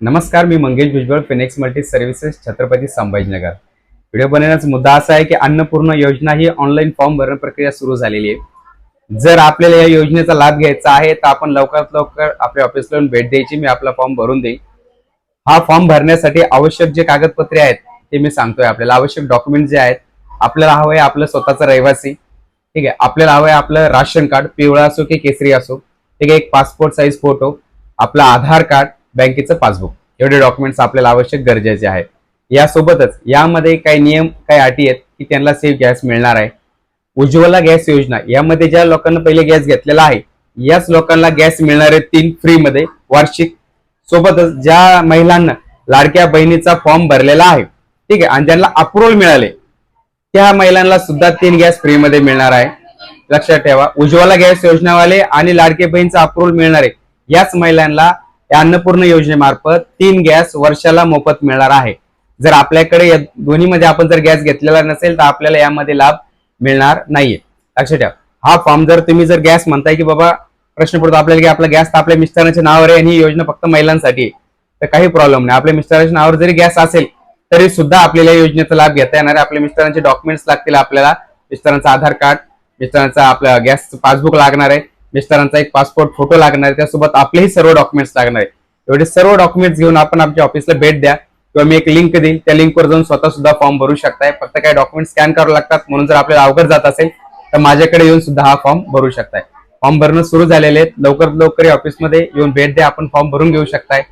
नमस्कार मी Mangesh Bhujbal Finex multi services Chhatrapati Sambhajinagar. Video बनवण्याचा मुद्दा असा आहे की अन्नपूर्ण योजना ही ऑनलाईन फॉर्म भरण प्रक्रिया सुरू झालेली आहे. जर आपल्याला या योजनेचा लाभ घ्यायचा आहे तर आपण लवकरात लवकर आपल्या ऑफिसला येऊन भेट द्यायची मी आपला फॉर्म भरून देईन. हा फॉर्म भरण्यासाठी आवश्यक जे कागदपत्रे आहेत ते मी सांगतोय आपल्याला. आवश्यक डॉक्युमेंट जे आहेत आपल्याला हवं आहे आपलं स्वतःचा रहिवासी. ठीक आहे आपल्याला हवं आहे आपलं राशन कार्ड पिवळा असो की केसरी असो. ठीक आहे एक पासपोर्ट साईज फोटो आपलं आधार कार्ड बँकेचं पासबुक. एवढे डॉक्युमेंट्स आपल्याला आवश्यक गरजेचे आहे. यासोबतच यामध्ये काही नियम काही अटी आहेत की त्यांना सेफ गॅस मिळणार आहे. उज्ज्वला गॅस योजना यामध्ये ज्या लोकांना पहिले गॅस घेतलेला आहे याच लोकांना गॅस मिळणार आहे तीन फ्री मध्ये वार्षिक. सोबतच ज्या महिलांना लाडक्या बहिणीचा फॉर्म भरलेला आहे ठीक आहे आणि ज्यांना अप्रुव्हल मिळाले त्या महिलांना सुद्धा तीन गॅस फ्री मध्ये मिळणार आहे. लक्षात ठेवा उज्ज्वला गॅस योजनावाले आणि लाडके बहीणचा अप्रुव्हल मिळणार आहे याच महिलांना या अन्नपूर्ण योजनेमार्फत तीन गॅस वर्षाला मोफत मिळणार आहे. जर आपल्याकडे या दोन्हीमध्ये आपण जर गॅस घेतलेला नसेल तर आपल्याला यामध्ये लाभ मिळणार नाहीये. लक्षात ठेवा. हा फॉर्म जर तुम्ही जर गॅस म्हणताय की बाबा प्रश्न पडतो आपल्याला की आपला गॅस तर आपल्या मिस्टरांच्या नावावर आहे आणि ही योजना फक्त महिलांसाठी आहे. तर काही प्रॉब्लेम नाही. आपल्या मिस्टरांच्या नावावर जरी गॅस असेल तरी सुद्धा आपल्याला या योजनेचा लाभ घेता येणार आहे. आपल्या मिस्टरांचे डॉक्युमेंट्स लागतील आपल्याला. मिस्टरांचा आधार कार्ड मिस्टरांचा आपला गॅस पासबुक लागणार आहे. मिस्टरांचा एक पासपोर्ट फोटो लागणार आहे. त्यासोबत आपलेही सर्व डॉक्युमेंट्स लागणार आहे. एवढे सर्व डॉक्युमेंट्स घेऊन आपण आमच्या ऑफिसला भेट द्या. किंवा मी एक लिंक देईल. त्या लिंकवर जाऊन स्वतः सुद्धा फॉर्म भरू शकताय. फक्त काही डॉक्युमेंट स्कॅन करावं लागतात. म्हणून जर आपल्याला अवघड जात असेल तर माझ्याकडे येऊन सुद्धा हा फॉर्म भरू शकताय. फॉर्म भरणं सुरू झालेले आहेत. लवकर लवकर या ऑफिसमध्ये येऊन भेट द्या. आपण फॉर्म भरून घेऊ शकताय.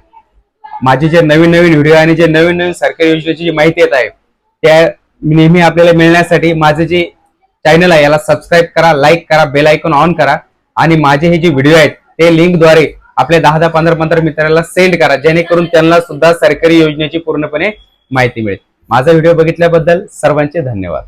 माझे जे नवीन नवीन व्हिडिओ आणि जे नवीन नवीन सरकारी योजनेची जी माहिती येत आहे त्या नेहमी आपल्याला मिळण्यासाठी माझे जे चॅनल आहे याला सबस्क्राईब करा लाईक करा बेल आयकॉन ऑन करा. आणि माझे हे जे व्हिडिओ आहेत ते लिंकद्वारे आपल्या दहा दहा पंधरा पंधरा मित्रांना सेंड करा. जेणेकरून त्यांना सुद्धा सरकारी योजनेची पूर्णपणे माहिती मिळेल. माझा व्हिडिओ बघितल्याबद्दल सर्वांचे धन्यवाद.